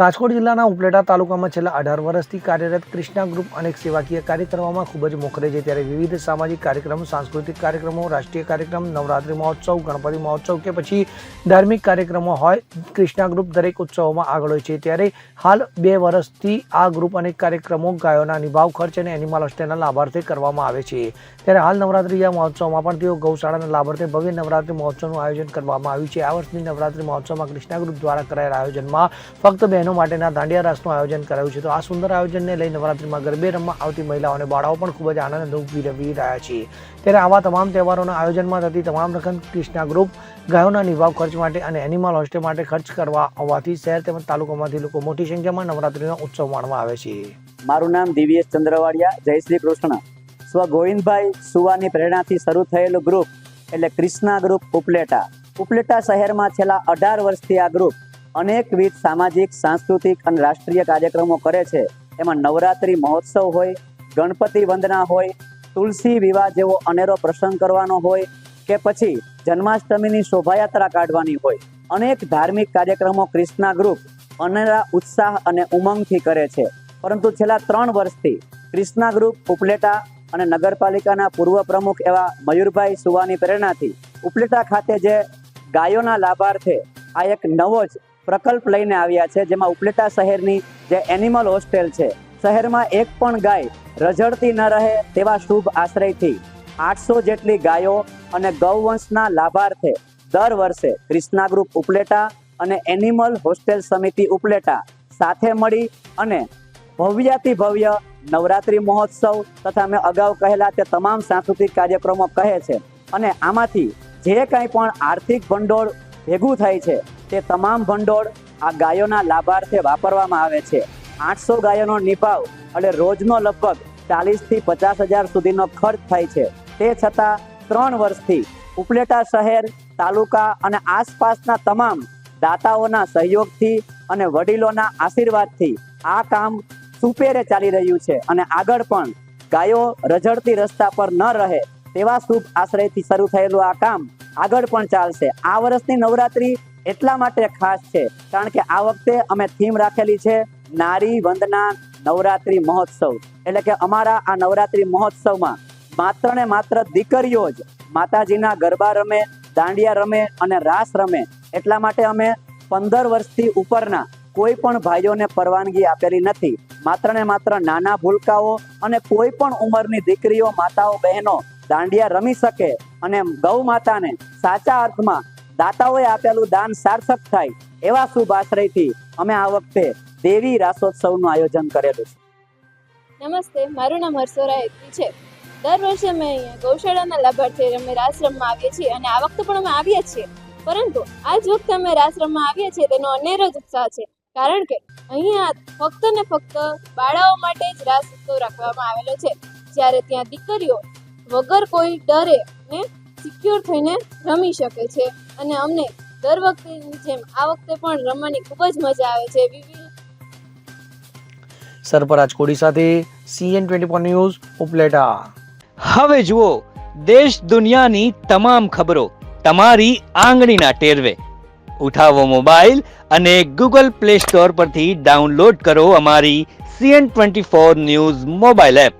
રાજકોટ જિલ્લાના ઉપલેટા તાલુકામાં છેલ્લા અઢાર વર્ષથી કાર્યરત કૃષ્ણા ગ્રુપ અનેક સેવાકીય કાર્યક્રમોમાં ખૂબ જ મોખરે છે. ત્યારે વિવિધ સામાજિક કાર્યક્રમો, સાંસ્કૃતિક કાર્યક્રમો, રાષ્ટ્રીય કાર્યક્રમ, નવરાત્રિ મહોત્સવ, ગણપતિ મહોત્સવ કે પછી ધાર્મિક કાર્યક્રમો હોય, કૃષ્ણા ગ્રુપ દરેક ઉત્સવોમાં આગળ હોય છે. ત્યારે હાલ બે વર્ષથી આ ગ્રુપ અનેક કાર્યક્રમો ગાયોના નિભાવ ખર્ચ અને એનિમલ હોસ્ટેલના લાભાર્થે કરવામાં આવે છે. ત્યારે હાલ નવરાત્રિયા મહોત્સવમાં પણ તેઓ ગૌશાળાના લાભાર્થે ભવ્ય નવરાત્રિ મહોત્સવનું આયોજન કરવામાં આવ્યું છે. આ વર્ષની નવરાત્રિ મહોત્સવમાં કૃષ્ણા ગ્રુપ દ્વારા કરાયેલા આયોજનમાં ફક્ત બહેનો માટેના દાંડિયા રાસનું આયોજન કરાયું છે. તો આ સુંદર આયોજનને લઈ નવરાત્રિમાં ગરબે રમવા આવતી મહિલાઓ અને બાળાઓ પણ ખૂબ જ આનંદ અનુભવી રહ્યા છે. ત્યારે આવા તમામ તહેવારોના આયોજનમાં થતી તમામ રકમ ક્રિષ્ના ગ્રુપ, ગાયોના નિભાવ ખર્ચ માટે અને એનિમલ હોસ્ટેલ માટે ખર્ચ કરવા હોવાથી શહેર તેમજ તાલુકામાંથી લોકો મોટી સંખ્યામાં નવરાત્રિનો ઉત્સવ માણવા આવે છે. મારું નામ દિવ્યેશ ચંદ્રવાડિયા. જય શ્રી કૃષ્ણ. સ્વ ગોવિંદભાઈ સુવાની પ્રેરણાથી શરૂ થયેલું ગ્રુપ એટલે ક્રિષ્ના ગ્રુપ ઉપલેટા. ઉપલેટા શહેરમાં છેલ્લા અઢાર વર્ષથી આ ગ્રુપ અનેકવિધ સામાજિક, સાંસ્કૃતિક અને રાષ્ટ્રીય કાર્યક્રમો કરે છે. એમાં નવરાત્રિ મહોત્સવ હોય, ગણપતિ વંદના હોય, તુલસી વિવાહ જેવો અનેરો પ્રસંગ કરવાનો હોય કે પછી જન્માષ્ટમીની શોભાયાત્રા કાઢવાની હોય. અનેક ધાર્મિક કાર્યક્રમો ક્રિષ્ના ગ્રુપ અનેરા ઉત્સાહ અને ઉમંગથી કરે છે. પરંતુ છેલ્લા ત્રણ વર્ષથી ક્રિષ્ના ગ્રુપ, ઉપલેટા અને નગરપાલિકાના પૂર્વ પ્રમુખ એવા મયુરભાઈ સુવાની પ્રેરણાથી ઉપલેટા ખાતે જે ગાયોના લાભાર્થે આ એક નવો જ પ્રકલ્પ લઈને આવ્યા છે, જેમાં ઉપલેટા શહેરની જે એનિમલ હોસ્ટેલ છે, શહેરમાં એક પણ ગાય રઝળતી ન રહે તેવા શુભ આશ્રયથી આઠસો જેટલી ગાયો અને ગૌવંશના લાભાર્થે દર વર્ષે ક્રિષ્ના ગ્રુપ ઉપલેટા અને એનિમલ હોસ્ટેલ સમિતિ ઉપલેટા સાથે મળી અને ભવ્યાતિ ભવ્ય નવરાત્રિ મહોત્સવ તથા મેં અગાઉ કહેલા તે તમામ સાંસ્કૃતિક કાર્યક્રમો કહે છે. અને આમાંથી જે કાંઈ પણ આર્થિક ભંડોળ ભેગું થાય છે. તે તમામ ભંડોળ આ ગાયોના લાભાર્થે વાપરવામાં આવે છે. આઠસો ગાયોનો નિભાવ એટલે રોજનો લગભગ ચાલીસથી પચાસ હજાર સુધીનો ખર્ચ થાય છે. તે છતાં ત્રણ વર્ષથી ઉપલેટા શહેર, તાલુકા અને આસપાસના તમામ દાતાઓના સહયોગથી અને વડીલોના આશીર્વાદથી આ કામ સુપેરે ચાલી રહ્યું છે અને આગળ પણ ગાયો રઝળતી રસ્તા પર ન રહે તેવા શુભ આશ્રયથી શરૂ થયેલું આ કામ આગળ પણ ચાલશે. આ વર્ષની નવરાત્રી એટલા માટે ખાસ છે, કારણ કે આ વખતે અમે થીમ રાખેલી છે, નારી વંદના નવરાત્રી મહોત્સવ. એટલે કે અમારા આ નવરાત્રી મહોત્સવમાં માત્ર ને માત્ર દીકરીઓ જ માતાજીના ગરબા રમે, દાંડિયા રમે અને રાસ રમે. એટલા માટે અમે પંદર વર્ષથી ઉપરના કોઈ પણ ભાઈઓને પરવાનગી આપેલી નથી. માત્ર ને માત્ર નાના ભૂલકાઓ અને કોઈ પણ ઉંમરની દીકરીઓ, માતાઓ, બહેનો દાંડિયા રમી શકે અને ગૌ માતાને સાચા અર્થમાં દાતાઓએ આપેલું દાન સાર્થક થાય એવા શુભ આશ્રયથી અમે આ વખતે દેવી રાસોત્સવનું આયોજન કરેલું છે. નમસ્તે, મારું નામ હર્ષોરા હેતવી છે. દર વર્ષે અમે અહીંયા ગૌશાળાના લાભાર્થી અમે રાસ આવીએ છીએ અને આ વખતે પણ અમે આવીએ છીએ. પરંતુ આ જ વખતે અમે રાસ રમવા આવીએ છીએ તેનો અનેરો જ ઉત્સાહ છે. કારણ કે અહીંયા ફક્ત ને ફક્ત બાળાઓ માટે જ રાસ ઉત્સવ રાખવામાં આવેલો છે. જ્યારે ત્યાં દીકરીઓ વગર કોઈ ડરે ને સિક્યોર થઈને રમી શકે છે. અને અમને દર વખતેની જેમ આ વખતે પણ રમવાની ખૂબ જ મજા આવે છે. સરપરાજ કોડી સાથે CN twenty four news Upleta. હવે જુઓ દેશ દુનિયાની તમામ ખબરો તમારી આંગળીના ટેરવે. ઉઠાવો મોબાઈલ અને ગૂગલ પ્લે સ્ટોર પરથી ડાઉનલોડ કરો અમારી CN twenty four news mobile app.